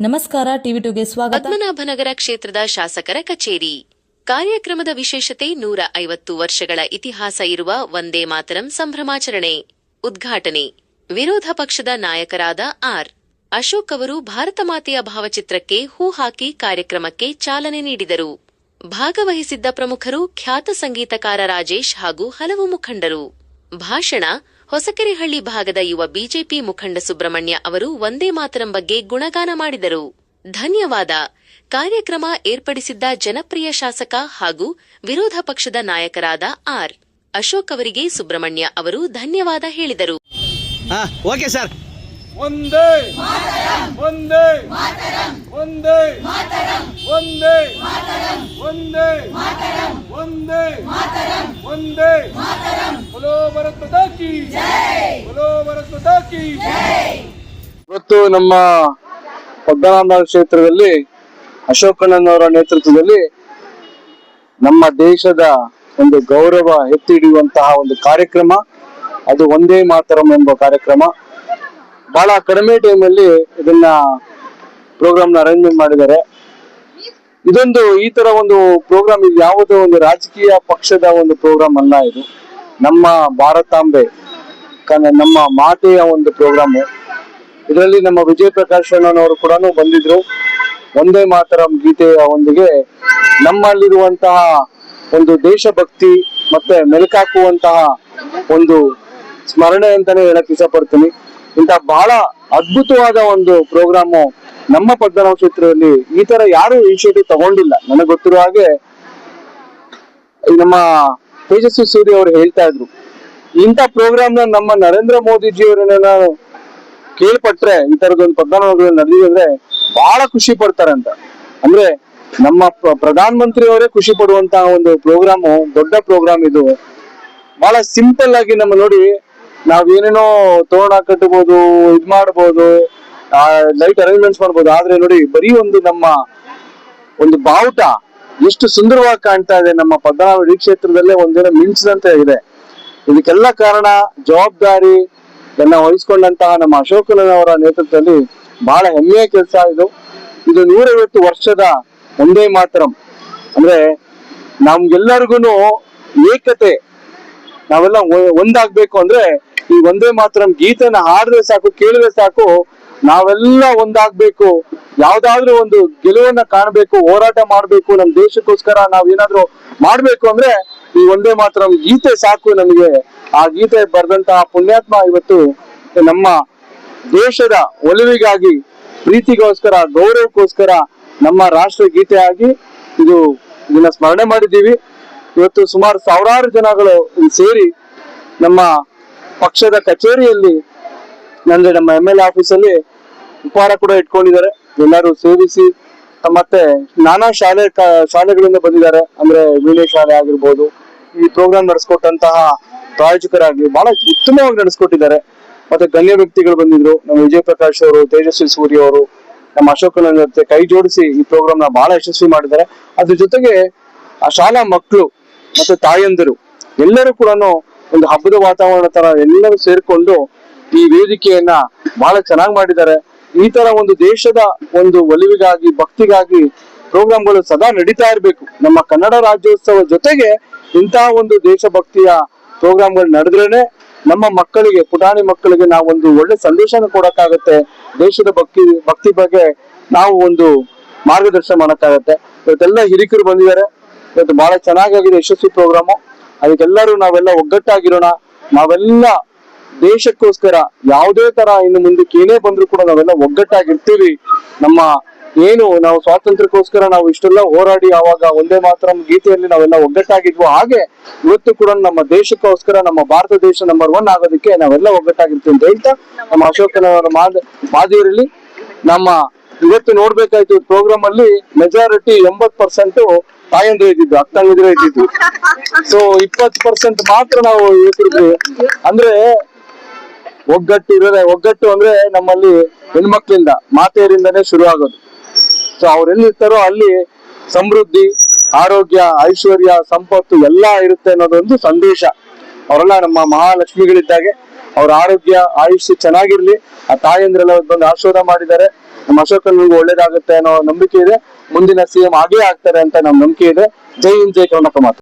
ನಮಸ್ಕಾರ, ಟಿವಿ ಟುಗೆ ಸ್ವಾಗತ. ಪದ್ಮನಾಭನಗರ ಕ್ಷೇತ್ರದ ಶಾಸಕರ ಕಚೇರಿ. ಕಾರ್ಯಕ್ರಮದ ವಿಶೇಷತೆ ನೂರ ಐವತ್ತು ವರ್ಷಗಳ ಇತಿಹಾಸ ಇರುವ ವಂದೇ ಮಾತರಂ ಸಂಭ್ರಮಾಚರಣೆ. ಉದ್ಘಾಟನೆ. ವಿರೋಧ ಪಕ್ಷದ ನಾಯಕರಾದ ಆರ್. ಅಶೋಕ್ ಅವರು ಭಾರತ ಮಾತೆಯ ಭಾವಚಿತ್ರಕ್ಕೆ ಹೂ ಹಾಕಿ ಕಾರ್ಯಕ್ರಮಕ್ಕೆ ಚಾಲನೆ ನೀಡಿದರು. ಭಾಗವಹಿಸಿದ್ದ ಪ್ರಮುಖರು ಖ್ಯಾತ ಸಂಗೀತಕಾರ ರಾಜೇಶ್ ಹಾಗೂ ಹಲವು ಮುಖಂಡರು. ಭಾಷಣ ಹೊಸಕೆರೆಹಳ್ಳಿ ಭಾಗದ ಯುವ ಬಿಜೆಪಿ ಮುಖಂಡ ಸುಬ್ರಹ್ಮಣ್ಯ ಅವರು ವಂದೇ ಮಾತರಂ ಬಗ್ಗೆ ಗುಣಗಾನ ಮಾಡಿದರು. ಧನ್ಯವಾದ. ಕಾರ್ಯಕ್ರಮ ಏರ್ಪಡಿಸಿದ್ದ ಜನಪ್ರಿಯ ಶಾಸಕ ಹಾಗೂ ವಿರೋಧ ಪಕ್ಷದ ನಾಯಕರಾದ ಆರ್. ಅಶೋಕ್ ಅವರಿಗೆ ಸುಬ್ರಹ್ಮಣ್ಯ ಅವರು ಧನ್ಯವಾದ ಹೇಳಿದರು. Okay sir. ಒಂದೇ ಒಂದೇ ಒಂದೇ ಒಂದೇ. ಒಂದೇ. ಒಂದೇ. ಒಂದೇ. ಬಲೋ ಕಿ ಬಲೋ ಕಿ ಇವತ್ತು ನಮ್ಮ ಪದ್ಮನಾಭ ಕ್ಷೇತ್ರದಲ್ಲಿ ಅಶೋಕಣ್ಣನವರ ನೇತೃತ್ವದಲ್ಲಿ ನಮ್ಮ ದೇಶದ ಒಂದು ಗೌರವ ಎತ್ತಿ ಹಿಡಿಯುವಂತಹ ಒಂದು ಕಾರ್ಯಕ್ರಮ. ಅದು ಒಂದೇ ಮಾತರಂ ಎಂಬ ಕಾರ್ಯಕ್ರಮ. ಬಹಳ ಕಡಿಮೆ ಟೈಮಲ್ಲಿ ಇದನ್ನ ಪ್ರೋಗ್ರಾಮ್ನ ಅರೇಂಜ್ಮೆಂಟ್ ಮಾಡಿದ್ದಾರೆ. ಇದೊಂದು ಈ ತರ ಒಂದು ಪ್ರೋಗ್ರಾಮ್ ಇದು ಯಾವುದೋ ಒಂದು ರಾಜಕೀಯ ಪಕ್ಷದ ಒಂದು ಪ್ರೋಗ್ರಾಮ್ ಅಲ್ಲ ಇದು. ನಮ್ಮ ಭಾರತಾಂಬೆ ನಮ್ಮ ಮಾತೆಯ ಒಂದು ಪ್ರೋಗ್ರಾಮು ಇದರಲ್ಲಿ ನಮ್ಮ ವಿಜಯ್ ಪ್ರಕಾಶ್ ಅಣ್ಣನವರು ಕೂಡ ಬಂದಿದ್ರು. ಒಂದೇ ಮಾತರಂ ಗೀತೆಯ ಒಂದಿಗೆ, ನಮ್ಮಲ್ಲಿರುವಂತಹ ಒಂದು ದೇಶಭಕ್ತಿ ಮತ್ತೆ ಮೆಲುಕಾಕುವಂತಹ ಒಂದು ಸ್ಮರಣೆ ಅಂತಾನೆ ಹೇಳಕ್ ಇಷ್ಟಪಡ್ತೀನಿ. ಇಂತಹ ಬಹಳ ಅದ್ಭುತವಾದ ಒಂದು ಪ್ರೋಗ್ರಾಮು ನಮ್ಮ ಪದ್ಮನಾಭ ಕ್ಷೇತ್ರದಲ್ಲಿ ಈ ತರ ಯಾರು ಇನಿಷಿಯೇಟಿವ್ ತಗೊಂಡಿಲ್ಲ. ನನಗೆ ಗೊತ್ತಿರೋ ಹಾಗೆ ನಮ್ಮ ತೇಜಸ್ವಿ ಸೂರ್ಯ ಅವರು ಹೇಳ್ತಾ ಇದ್ರು. ಇಂಥ ಪ್ರೋಗ್ರಾಮ್ನ ನಮ್ಮ ನರೇಂದ್ರ ಮೋದಿಜಿ ಅವರನ್ನ ಕೇಳ್ಪಟ್ರೆ, ಈ ತರದೊಂದು ಪದ್ಮನಾಭ ನಡೆದಿದೆ ಬಹಳ ಖುಷಿ ಪಡ್ತಾರೆ ಅಂತ. ಅಂದ್ರೆ ನಮ್ಮ ಪ್ರ- ಪ್ರಧಾನ ಮಂತ್ರಿ ಅವರೇ ಖುಷಿ ಪಡುವಂತಹ ಒಂದು ಪ್ರೋಗ್ರಾಮ್ ದೊಡ್ಡ ಪ್ರೋಗ್ರಾಮ್ ಇದು. ಬಹಳ ಸಿಂಪಲ್ ಆಗಿ ನಮ್ಮ ನೋಡಿ ನಾವ್ ಏನೇನೋ ತೋರಣ ಕಟ್ಟಬಹುದು ಇದ್ ಮಾಡ್ಬೋದು ಲೈಟ್ ಅರೇಂಜ್ಮೆಂಟ್ಸ್ ಮಾಡ್ಬೋದು. ಆದ್ರೆ ನೋಡಿ, ಬರೀ ಒಂದು ನಮ್ಮ ಒಂದು ಬಾವುಟ ಎಷ್ಟು ಸುಂದರವಾಗಿ ಕಾಣ್ತಾ ಇದೆ ನಮ್ಮ ಪದ್ಮನಾಭ ಕ್ಷೇತ್ರದಲ್ಲೇ ಒಂದಿನ ಮಿಂಚಿದಂತೆ ಇದೆ. ಇದಕ್ಕೆಲ್ಲ ಕಾರಣ ಜವಾಬ್ದಾರಿ ಎಲ್ಲ ವಹಿಸ್ಕೊಂಡಂತಹ ನಮ್ಮ ಅಶೋಕನವರ ನೇತೃತ್ವದಲ್ಲಿ ಬಹಳ ಹೆಮ್ಮೆಯ ಕೆಲಸ ಇದು. ಇದು ನೂರೈವತ್ತು ವರ್ಷದ ಒಂದೇ ಮಾತ್ರ. ಅಂದ್ರೆ ನಮ್ಗೆಲ್ಲರಿಗೂ ಏಕತೆ, ನಾವೆಲ್ಲ ಒಂದಾಗ್ಬೇಕು ಅಂದ್ರೆ ಈ ಒಂದೇ ಮಾತ್ರ ಗೀತೆನ ಹಾಡಿದ್ರೆ ಸಾಕು, ಕೇಳಿದ್ರೆ ಸಾಕು ನಾವೆಲ್ಲ ಒಂದಾಗ್ಬೇಕು. ಯಾವ್ದಾದ್ರೂ ಒಂದು ಗೆಲುವನ್ನ ಕಾಣಬೇಕು, ಹೋರಾಟ ಮಾಡ್ಬೇಕು, ನಮ್ ದೇಶಕ್ಕೋಸ್ಕರ ನಾವ್ ಏನಾದ್ರೂ ಮಾಡ್ಬೇಕು ಅಂದ್ರೆ ಈ ಒಂದೇ ಮಾತ್ರ ಗೀತೆ ಸಾಕು ನಮಗೆ. ಆ ಗೀತೆ ಬರೆದಂತಹ ಪುಣ್ಯಾತ್ಮ ಇವತ್ತು ನಮ್ಮ ದೇಶದ ಒಲವಿಗಾಗಿ, ಪ್ರೀತಿಗೋಸ್ಕರ, ಗೌರವಕ್ಕೋಸ್ಕರ ನಮ್ಮ ರಾಷ್ಟ್ರ ಗೀತೆ ಆಗಿ ಇದು ಇದನ್ನ ಸ್ಮರಣೆ ಮಾಡಿದ್ದೀವಿ. ಇವತ್ತು ಸುಮಾರು ಸಾವಿರಾರು ಜನಗಳು ಸೇರಿ ನಮ್ಮ ಪಕ್ಷದ ಕಚೇರಿಯಲ್ಲಿ ಅಂದ್ರೆ ನಮ್ಮ ಎಂ ಎಲ್ ಆಫೀಸಲ್ಲಿ ಉಪಹಾರ ಕೂಡ ಇಟ್ಕೊಂಡಿದ್ದಾರೆ. ಎಲ್ಲರೂ ಸೇವಿಸಿ ಮತ್ತೆ ನಾನಾ ಶಾಲೆ ಶಾಲೆಗಳಿಂದ ಬಂದಿದ್ದಾರೆ. ಅಂದ್ರೆ ವೀಣೆ ಶಾಲೆ ಆಗಿರ್ಬೋದು, ಈ ಪ್ರೋಗ್ರಾಮ್ ನಡೆಸ್ಕೊಟ್ಟಂತಹ ಪ್ರಾಯೋಜಕರಾಗಿ ಬಹಳ ಉತ್ತಮವಾಗಿ ನಡೆಸ್ಕೊಟ್ಟಿದ್ದಾರೆ. ಮತ್ತೆ ಗಣ್ಯ ವ್ಯಕ್ತಿಗಳು ಬಂದಿದ್ರು. ನಮ್ಮ ವಿಜಯ ಪ್ರಕಾಶ್ ಅವರು, ತೇಜಸ್ವಿ ಸೂರ್ಯ ಅವರು, ನಮ್ಮ ಅಶೋಕನ ಜೊತೆ ಕೈ ಜೋಡಿಸಿ ಈ ಪ್ರೋಗ್ರಾಮ್ನ ಬಹಳ ಯಶಸ್ವಿ ಮಾಡಿದ್ದಾರೆ. ಅದ್ರ ಜೊತೆಗೆ ಆ ಶಾಲಾ ಮಕ್ಕಳು ಮತ್ತೆ ತಾಯಂದಿರು ಎಲ್ಲರೂ ಕೂಡ ಒಂದು ಹಬ್ಬದ ವಾತಾವರಣ ತರ ಎಲ್ಲರೂ ಸೇರ್ಕೊಂಡು ಈ ವೇದಿಕೆಯನ್ನ ಬಹಳ ಚೆನ್ನಾಗಿ ಮಾಡಿದ್ದಾರೆ. ಈ ತರ ಒಂದು ದೇಶದ ಒಂದು ಒಲಿವಿಗಾಗಿ, ಭಕ್ತಿಗಾಗಿ ಪ್ರೋಗ್ರಾಮ್ಗಳು ಸದಾ ನಡೀತಾ ಇರಬೇಕು. ನಮ್ಮ ಕನ್ನಡ ರಾಜ್ಯೋತ್ಸವ ಜೊತೆಗೆ ಇಂತಹ ಒಂದು ದೇಶಭಕ್ತಿಯ ಪ್ರೋಗ್ರಾಮ್ಗಳು ನಡೆದ್ರೇನೆ ನಮ್ಮ ಮಕ್ಕಳಿಗೆ, ಪುಟಾಣಿ ಮಕ್ಕಳಿಗೆ ನಾವು ಒಂದು ಒಳ್ಳೆ ಸಂದೇಶನ ಕೊಡಕ್ಕಾಗತ್ತೆ. ದೇಶದ ಭಕ್ತಿ ಭಕ್ತಿ ಬಗ್ಗೆ ನಾವು ಒಂದು ಮಾರ್ಗದರ್ಶನ ಮಾಡಕ್ಕಾಗತ್ತೆ. ಇವತ್ತೆಲ್ಲ ಹಿರಿಕರು ಬಂದಿದ್ದಾರೆ. ಇವತ್ತು ಬಹಳ ಚೆನ್ನಾಗಾಗಿದೆ ಯಶಸ್ವಿ ಪ್ರೋಗ್ರಾಮು. ಅದಕ್ಕೆಲ್ಲರೂ ನಾವೆಲ್ಲ ಒಗ್ಗಟ್ಟಾಗಿರೋಣ. ನಾವೆಲ್ಲ ದೇಶಕ್ಕೋಸ್ಕರ ಯಾವುದೇ ತರ ಇನ್ನು ಮುಂದಕ್ಕೆ ಏನೇ ಬಂದ್ರು ಕೂಡ ನಾವೆಲ್ಲ ಒಗ್ಗಟ್ಟಾಗಿರ್ತೀವಿ. ನಮ್ಮ ಏನು ನಾವು ಸ್ವಾತಂತ್ರ್ಯಕ್ಕೋಸ್ಕರ ನಾವು ಇಷ್ಟೆಲ್ಲ ಹೋರಾಡಿ ಆವಾಗ ಒಂದೇ ಮಾತ್ರ ಗೀತೆಯಲ್ಲಿ ನಾವೆಲ್ಲ ಒಗ್ಗಟ್ಟಾಗಿದ್ವು. ಹಾಗೆ ಇವತ್ತು ಕೂಡ ನಮ್ಮ ದೇಶಕ್ಕೋಸ್ಕರ ನಮ್ಮ ಭಾರತ ದೇಶ ನಂಬರ್ ಒನ್ ಆಗೋದಕ್ಕೆ ನಾವೆಲ್ಲ ಒಗ್ಗಟ್ಟಾಗಿರ್ತೀವಿ ಅಂತ ಹೇಳ್ತಾ ನಮ್ಮ ಅಶೋಕನವರ ಮಾದ ಮಾದಿಯವರಲ್ಲಿ ನಮ್ಮ ಇವತ್ತು ನೋಡ್ಬೇಕಾಯ್ತು ಪ್ರೋಗ್ರಾಮ್ ಅಲ್ಲಿ ಮೆಜಾರಿಟಿ ಎಂಬತ್ ಪರ್ಸೆಂಟ್ ತಾಯಂದ್ರು ಇದ್ದಿದ್ದು ಅಕ್ಕಂಗಿದ್ರೆ ಇದ್ದಿದ್ದು. ಸೊ ಇಪ್ಪತ್ ಪರ್ಸೆಂಟ್ ಮಾತ್ರ ನಾವು ಇವತ್ತಿದ್ವಿ ಅಂದ್ರೆ ಒಗ್ಗಟ್ಟು ಇರೋದೇ, ಒಗ್ಗಟ್ಟು ಅಂದ್ರೆ ನಮ್ಮಲ್ಲಿ ಹೆಣ್ಮಕ್ಳಿಂದ, ಮಾತೆಯರಿಂದನೇ ಶುರು ಆಗೋದು ಸೊ ಅವ್ರೆಲ್ಲಿರ್ತಾರೋ ಅಲ್ಲಿ ಸಮೃದ್ಧಿ, ಆರೋಗ್ಯ, ಐಶ್ವರ್ಯ, ಸಂಪತ್ತು ಎಲ್ಲ ಇರುತ್ತೆ ಅನ್ನೋದೊಂದು ಸಂದೇಶ. ಅವರೆಲ್ಲ ನಮ್ಮ ಮಹಾಲಕ್ಷ್ಮಿಗಳಿದ್ದಾಗೆ, ಅವ್ರ ಆರೋಗ್ಯ, ಆಯುಷ್ಯ ಚೆನ್ನಾಗಿರ್ಲಿ. ಆ ತಾಯಂದ್ರೆಲ್ಲ ಬಂದು ಆಶೀರ್ವಾದ ಮಾಡಿದ್ದಾರೆ. ನಮ್ಮ ನಿಮ್ಗೆ ಒಳ್ಳೇದಾಗುತ್ತೆ ಅನ್ನೋ ನಂಬಿಕೆ ಇದೆ. ಮುಂದಿನ ಸಿಎಂ ಆಗೇ ಆಗ್ತಾರೆ ಅಂತ ನಮ್ಮ ನಂಬಿಕೆ ಇದೆ. ಜೈ ಹಿಂದ್, ಜೈ ಕರ್ನಾಟಕ ಮಾತು.